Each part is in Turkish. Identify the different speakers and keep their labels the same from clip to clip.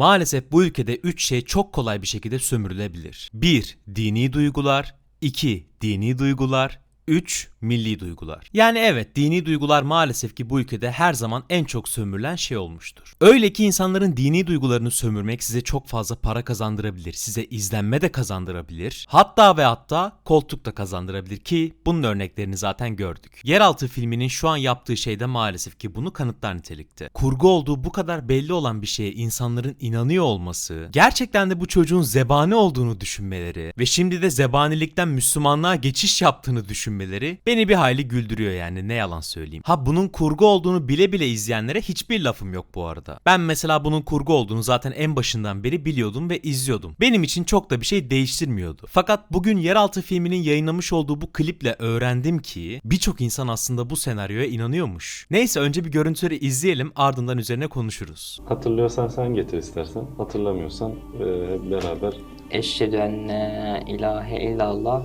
Speaker 1: Maalesef bu ülkede 3 şey çok kolay bir şekilde sömürülebilir. 1. Dini duygular 2. Dini duygular 3. Milli duygular. Yani evet dini duygular maalesef ki bu ülkede her zaman en çok sömürülen şey olmuştur. Öyle ki insanların dini duygularını sömürmek size çok fazla para kazandırabilir, size izlenme de kazandırabilir, hatta ve hatta koltuk da kazandırabilir ki bunun örneklerini zaten gördük. Yeraltı filminin şu an yaptığı şey de maalesef ki bunu kanıtlar nitelikte. Kurgu olduğu bu kadar belli olan bir şeye insanların inanıyor olması, gerçekten de bu çocuğun zebani olduğunu düşünmeleri ve şimdi de zebanilikten Müslümanlığa geçiş yaptığını düşünmeleri beni bir hayli güldürüyor yani ne yalan söyleyeyim. Ha bunun kurgu olduğunu bile bile izleyenlere hiçbir lafım yok bu arada. Ben mesela bunun kurgu olduğunu zaten en başından beri biliyordum ve izliyordum. Benim için çok da bir şey değiştirmiyordu. Fakat bugün Yeraltı filminin yayınlamış olduğu bu kliple öğrendim ki birçok insan aslında bu senaryoya inanıyormuş. Neyse önce bir görüntüleri izleyelim ardından üzerine konuşuruz.
Speaker 2: Hatırlıyorsan sen getir istersen. Hatırlamıyorsan e, beraber
Speaker 3: Eşhedü enne ilahe illallah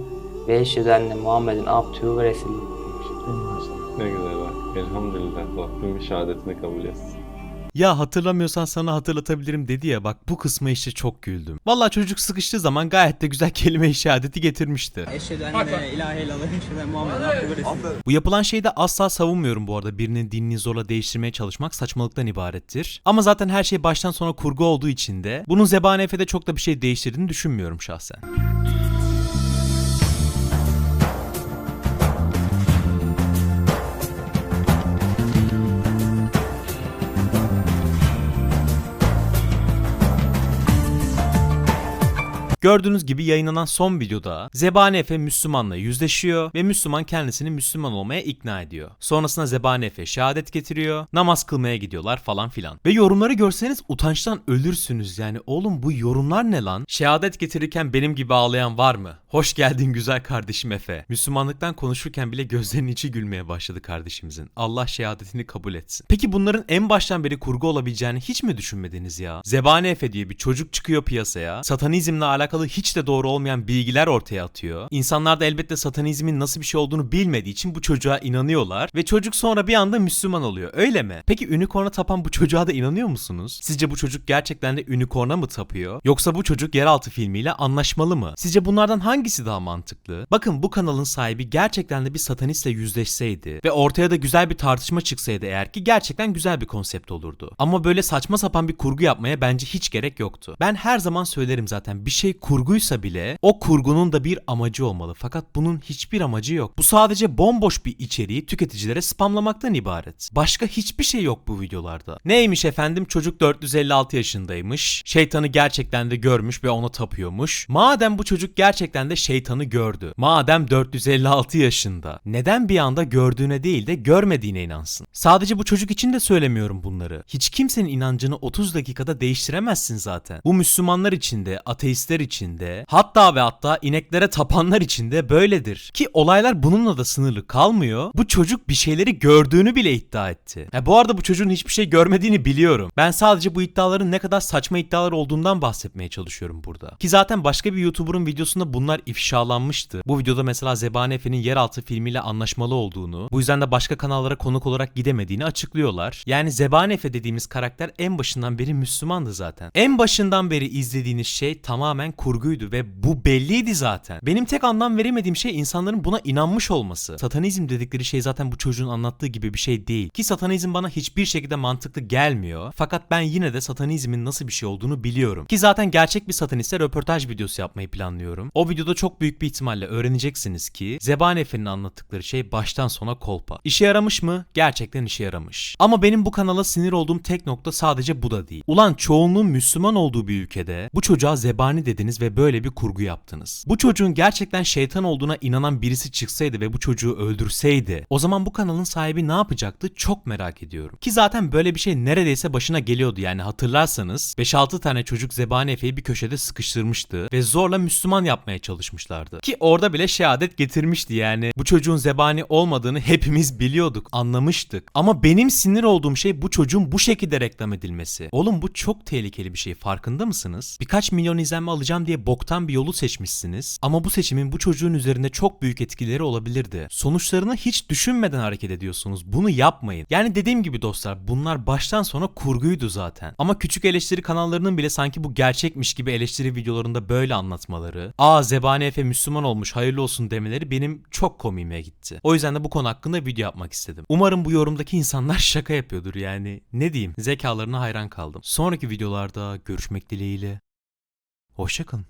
Speaker 3: ve eşhedü enne Muhammedin abdühü ve resulü.
Speaker 2: ne güzel bak. Elhamdülillah Rabbim şehadetini kabul etsin.
Speaker 1: Ya hatırlamıyorsan sana hatırlatabilirim dedi ya bak bu kısma işte çok güldüm. Valla çocuk sıkıştığı zaman gayet de güzel kelime-i şehadeti getirmişti. Bu yapılan şeyi de asla savunmuyorum bu arada. Birinin dinini zorla değiştirmeye çalışmak saçmalıktan ibarettir. Ama zaten her şey baştan sona kurgu olduğu için de bunun Zebani Efe'de çok da bir şey değiştirdiğini düşünmüyorum şahsen. Gördüğünüz gibi yayınlanan son videoda Zebani Efe Müslümanla yüzleşiyor ve Müslüman kendisini Müslüman olmaya ikna ediyor. Sonrasında Zebani Efe şehadet getiriyor, namaz kılmaya gidiyorlar falan filan. Ve yorumları görseniz utançtan ölürsünüz yani oğlum bu yorumlar ne lan? Şehadet getirirken benim gibi ağlayan var mı? Hoş geldin güzel kardeşim Efe. Müslümanlıktan konuşurken bile gözlerinin içi gülmeye başladı kardeşimizin. Allah şehadetini kabul etsin. Peki bunların en baştan beri kurgu olabileceğini hiç mi düşünmediniz ya? Zebani Efe diye bir çocuk çıkıyor piyasaya. Satanizmle alakalı hiç de doğru olmayan bilgiler ortaya atıyor. İnsanlar da elbette satanizmin nasıl bir şey olduğunu bilmediği için bu çocuğa inanıyorlar ve çocuk sonra bir anda Müslüman oluyor. Öyle mi? Peki unicorn'a tapan bu çocuğa da inanıyor musunuz? Sizce bu çocuk gerçekten de unicorn'a mı tapıyor? Yoksa bu çocuk yeraltı filmiyle anlaşmalı mı? Sizce bunlardan hangisi daha mantıklı? Bakın bu kanalın sahibi gerçekten de bir satanistle yüzleşseydi ve ortaya da güzel bir tartışma çıksaydı eğer ki gerçekten güzel bir konsept olurdu. Ama böyle saçma sapan bir kurgu yapmaya bence hiç gerek yoktu. Ben her zaman söylerim zaten bir şey kurguysa bile o kurgunun da bir amacı olmalı. Fakat bunun hiçbir amacı yok. Bu sadece bomboş bir içeriği tüketicilere spamlamaktan ibaret. Başka hiçbir şey yok bu videolarda. Neymiş efendim çocuk 456 yaşındaymış. Şeytanı gerçekten de görmüş ve ona tapıyormuş. Madem bu çocuk gerçekten de şeytanı gördü. Madem 456 yaşında. Neden bir anda gördüğüne değil de görmediğine inansın? Sadece bu çocuk için de söylemiyorum bunları. Hiç kimsenin inancını 30 dakikada değiştiremezsin zaten. Bu Müslümanlar için de, ateistler için de, hatta ve hatta ineklere tapanlar için de böyledir. Ki olaylar bununla da sınırlı kalmıyor. Bu çocuk bir şeyleri gördüğünü bile iddia etti. Ha, bu arada bu çocuğun hiçbir şey görmediğini biliyorum. Ben sadece bu iddiaların ne kadar saçma iddialar olduğundan bahsetmeye çalışıyorum burada. Ki zaten başka bir YouTuber'ın videosunda bunlar ifşalanmıştı. Bu videoda mesela Zebani Efe'nin yeraltı filmiyle anlaşmalı olduğunu, bu yüzden de başka kanallara konuk olarak gidemediğini açıklıyorlar. Yani Zebani Efe dediğimiz karakter en başından beri Müslümandı zaten. En başından beri izlediğiniz şey tamamen kurguydu ve bu belliydi zaten. Benim tek anlam veremediğim şey insanların buna inanmış olması. Satanizm dedikleri şey zaten bu çocuğun anlattığı gibi bir şey değil. Ki satanizm bana hiçbir şekilde mantıklı gelmiyor. Fakat ben yine de satanizmin nasıl bir şey olduğunu biliyorum. Ki zaten gerçek bir sataniste röportaj videosu yapmayı planlıyorum. O videoda çok büyük bir ihtimalle öğreneceksiniz ki Zebani Efe'nin anlattıkları şey baştan sona kolpa. İşe yaramış mı? Gerçekten işe yaramış. Ama benim bu kanala sinir olduğum tek nokta sadece bu da değil. Ulan çoğunluğun Müslüman olduğu bir ülkede bu çocuğa zebani dediniz ve böyle bir kurgu yaptınız. Bu çocuğun gerçekten şeytan olduğuna inanan birisi çıksaydı ve bu çocuğu öldürseydi o zaman bu kanalın sahibi ne yapacaktı çok merak ediyorum. Ki zaten böyle bir şey neredeyse başına geliyordu yani hatırlarsanız 5-6 tane çocuk Zebani Efe'yi bir köşede sıkıştırmıştı ve zorla Müslüman yapmaya çalışmışlardı. Ki orada bile şehadet getirmişti yani. Bu çocuğun zebani olmadığını hepimiz biliyorduk, anlamıştık. Ama benim sinir olduğum şey bu çocuğun bu şekilde reklam edilmesi. Oğlum bu çok tehlikeli bir şey farkında mısınız? Birkaç milyon izlenme alacağım yapacağım diye boktan bir yolu seçmişsiniz. Ama bu seçimin bu çocuğun üzerinde çok büyük etkileri olabilirdi. Sonuçlarını hiç düşünmeden hareket ediyorsunuz. Bunu yapmayın. Yani dediğim gibi dostlar bunlar baştan sona kurguydu zaten. Ama küçük eleştiri kanallarının bile sanki bu gerçekmiş gibi eleştiri videolarında böyle anlatmaları, aa Zebani Efe Müslüman olmuş hayırlı olsun demeleri benim çok komiğime gitti. O yüzden de bu konu hakkında video yapmak istedim. Umarım bu yorumdaki insanlar şaka yapıyordur yani. Ne diyeyim zekalarına hayran kaldım. Sonraki videolarda görüşmek dileğiyle. Hoşçakalın.